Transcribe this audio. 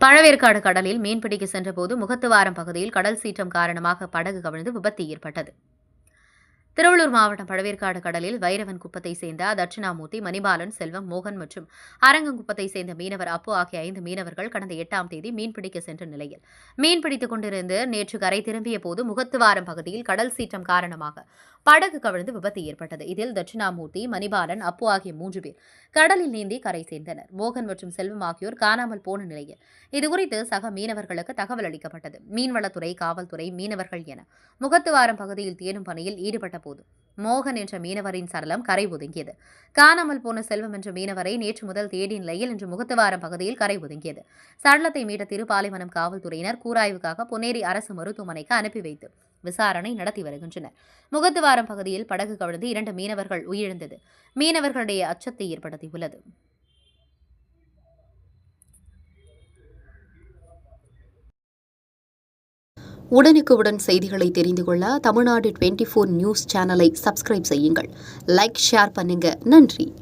பழவேற்காடு கடலில் மீன்பிடிக்க சென்றபோது முகத்துவாரம் பகுதியில் கடல் சீற்றம் காரணமாக படகு கவிழ்ந்து விபத்து ஏற்பட்டது. திருவள்ளூர் மாவட்டம் பழவேற்காடு கடலில் வைரவன் குப்பத்தை சேர்ந்த தட்சிணாமூர்த்தி மணிபாலன் செல்வம் மோகன் மற்றும் அரங்கங்குப்பத்தை சேர்ந்த மீனவர் அப்பு ஆகிய ஐந்து மீனவர்கள் கடந்த எட்டாம் தேதி மீன்பிடிக்க சென்ற நிலையில் மீன்பிடித்துக் கொண்டிருந்து நேற்று கரை திரும்பிய போது முகத்துவாரம் பகுதியில் கடல் சீற்றம் காரணமாக படகு கவிழ்ந்து விபத்து ஏற்பட்டது. இதில் தட்சிணாமூர்த்தி மணிபாலன் அப்பு ஆகிய மூன்று பேர் கடலில் நீந்தி கரை சேர்ந்தனர். மோகன் மற்றும் செல்வம் ஆகியோர் காணாமல் போன நிலையில் இதுகுறித்து சக மீனவர்களுக்கு தகவல் அளிக்கப்பட்டது. மீன்வளத்துறை காவல்துறை மீனவர்கள் என முகத்துவாரம் பகுதியில் தேடும் பணியில் ஈடுபட்ட போது மோகன் என்ற மீனவரின் சடலம் கரை ஒதுங்கியது. காணாமல் போன செல்வம் என்ற மீனவரை நேற்று முதல் தேடி நிலையில் இன்று முகத்துவாரம் பகுதியில் கரை ஒதுங்கியது. சடலத்தை மீட்ட திருப்பாலைவனம் காவல்துறையினர் கூராய்வுக்காக பொன்னேரி அரசு மருத்துவமனைக்கு அனுப்பி வைத்து விசாரணை நடத்தி வருகின்றனர். முகத்துவாரம் பகுதியில் படகு கவிழ்ந்து இரண்டு மீனவர்கள் உயிரிழந்தது. மீனவர்களுடைய அச்சத்தை ஏற்படுத்தியுள்ளது. உடனுக்குடன் செய்திகளை தெரிந்து கொள்ள தமிழ்நாடு டுவெண்ட்டி ஃபோர் நியூஸ் சேனலை சப்ஸ்கிரைப் செய்யுங்கள். லைக் ஷேர் பண்ணுங்க. நன்றி.